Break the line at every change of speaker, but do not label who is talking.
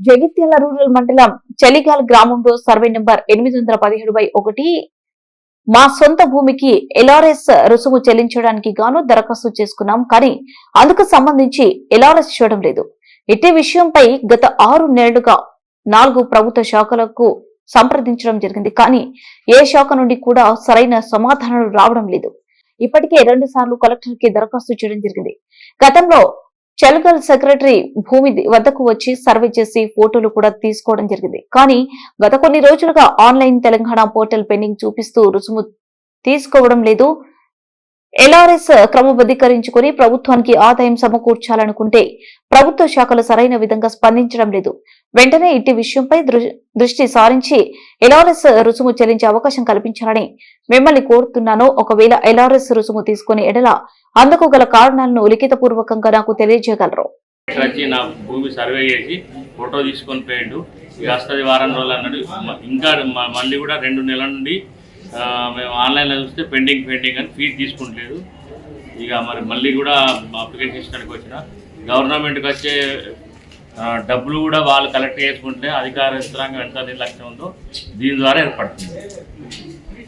Jagtial rural మండలం చలిగాల్ గ్రామంలో survey number ఎనిమిది వందల పదిహేడు బై ఒకటి. మా సొంత భూమికి ఎల్ఆర్ఎస్ రుసుము చెల్లించడానికి గాను దరఖాస్తు చేసుకున్నాం కానీ అందుకు సంబంధించి ఎల్ఆర్ఎస్ చేయడం లేదు. ఇట్టి విషయంపై గత ఆరు నెలలుగా నాలుగు ప్రభుత్వ శాఖలకు సంప్రదించడం జరిగింది కానీ ఏ శాఖ నుండి కూడా సరైన సమాధానాలు రావడం లేదు. ఇప్పటికే రెండు సార్లు కలెక్టర్కి దరఖాస్తు చేయడం జరిగింది. గతంలో చలకల్ సెక్రటరీ భూమి వద్దకు వచ్చి సర్వే చేసి ఫోటోలు కూడా తీసుకోవడం జరిగింది. కానీ గత కొన్ని రోజులుగా ఆన్లైన్ తెలంగాణ పోర్టల్ పెండింగ్ చూపిస్తూ రుసుము తీసుకోవడం లేదు. ఎల్ఆర్ఎస్ క్రమబద్ధీకరించుకుని ప్రభుత్వానికి ఆదాయం సమకూర్చాలనుకుంటే ప్రభుత్వ శాఖలు సరైన విధంగా స్పందించడం లేదు. వెంటనే ఇట్టి విషయంపై దృష్టి సారించి ఎల్ఆర్ఎస్ రుసుము చెల్లించే అవకాశం కల్పించాలని మిమ్మల్ని కోరుతున్నాను. ఒకవేళ ఎల్ఆర్ఎస్ రుసుము తీసుకునే ఎడల అందుకు గల కారణాలను లిఖితపూర్వకంగా నాకు తెలియజేయగలరు.
నా భూమి సర్వే చేసి ఫోటో తీసుకొని పోయిండు. ఇక వస్తుంది వారం రోజులు అన్నాడు. ఇంకా మళ్ళీ కూడా రెండు నెలల నుండి మేము ఆన్లైన్లో చూస్తే పెండింగ్ పెండింగ్ అని ఫీజు తీసుకుంటలేదు. ఇక మరి మళ్ళీ కూడా అప్లికేషన్ ఇచ్చడానికి వచ్చిన. గవర్నమెంట్కి వచ్చే డబ్బులు కూడా వాళ్ళు కలెక్ట్ చేసుకుంటే అధికార యంత్రాంగం ఎంత నిర్లక్ష్యం ఉందో దీని ద్వారా ఏర్పడుతుంది.